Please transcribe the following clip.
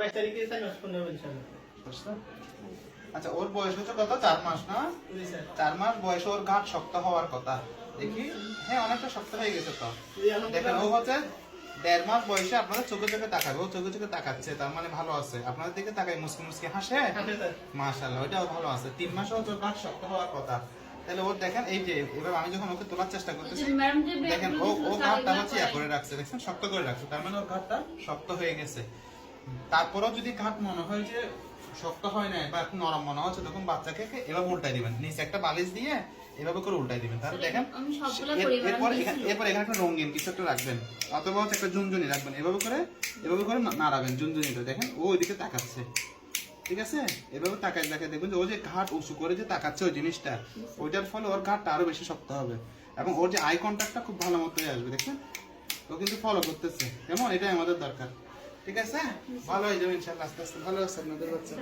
বাইশ তারিখে স্যার নষ্ট করে নেবেন ইনশাল্লাহ আচ্ছা ওর বয়স হচ্ছে কত? চার মাস না? চার মাস বয়সে ওর ঘাট শক্ত হওয়ার কথা। দেখি? হ্যাঁ অনেকটা শক্ত হয়ে গেছে তো। দেখেন ও হচ্ছে দেড় মাস বয়সে আপনাদের চোখে চোখে তাকাবে ও চোখে চোখে তাকাচ্ছে তার মানে ভালো আছে। আপনাদের দিকে তাকাই মুসকি মুসকি হাসে? স্যার। ওইটাও ভালো আছে। তিন মাসও ওর ঘাট শক্ত হওয়ার কথা। তাহলে ওর দেখেন এই যে এবার আমি যখন ওকে তোলার চেষ্টা করতেছি দেখেন ও ও ঘাটটা হচ্ছে ইয়া করে। রাখছে দেখছেন? শক্ত করে রাখছে। তার মানে ওর ঘাটটা শক্ত হয়ে গেছে। তারপরেও যদি ঘাট মনে হয় যে শক্ত হয় না বা একটু নরম মনে হচ্ছে তখন বাচ্চাকে এভাবে উল্টাই দিবেন। নিচে একটা বালিশ দিয়ে এভাবে করে উল্টাই দিবেন। তাহলে দেখেন এরপর এরপর এখানে একটা রঙিন কিছু একটা রাখবেন অথবা হচ্ছে একটা ঝুনঝুনি রাখবেন এভাবে করে এভাবে করে নাড়াবেন ঝুনঝুনিটা। দেখেন ও ওইদিকে তাকাচ্ছে। ঠিক আছে? এভাবে তাকায় তাকায় দেখবেন যে ও যে ঘাট উঁচু করে যে তাকাচ্ছে ওই জিনিসটা ওইটার ফলে ওর ঘাটটা আরও বেশি শক্ত হবে। এবং ওর যে আই কন্ট্যাক্টটা খুব ভালো মতোই আসবে দেখছেন? ও কিন্তু ফলো করতেছে। কেমন? এটাই আমাদের দরকার। ঠিক আছে ভালো হয়ে যাবে ইনশাল্লাহ আস্তে আস্তে ভালো আছে আপনাদের বাচ্চা।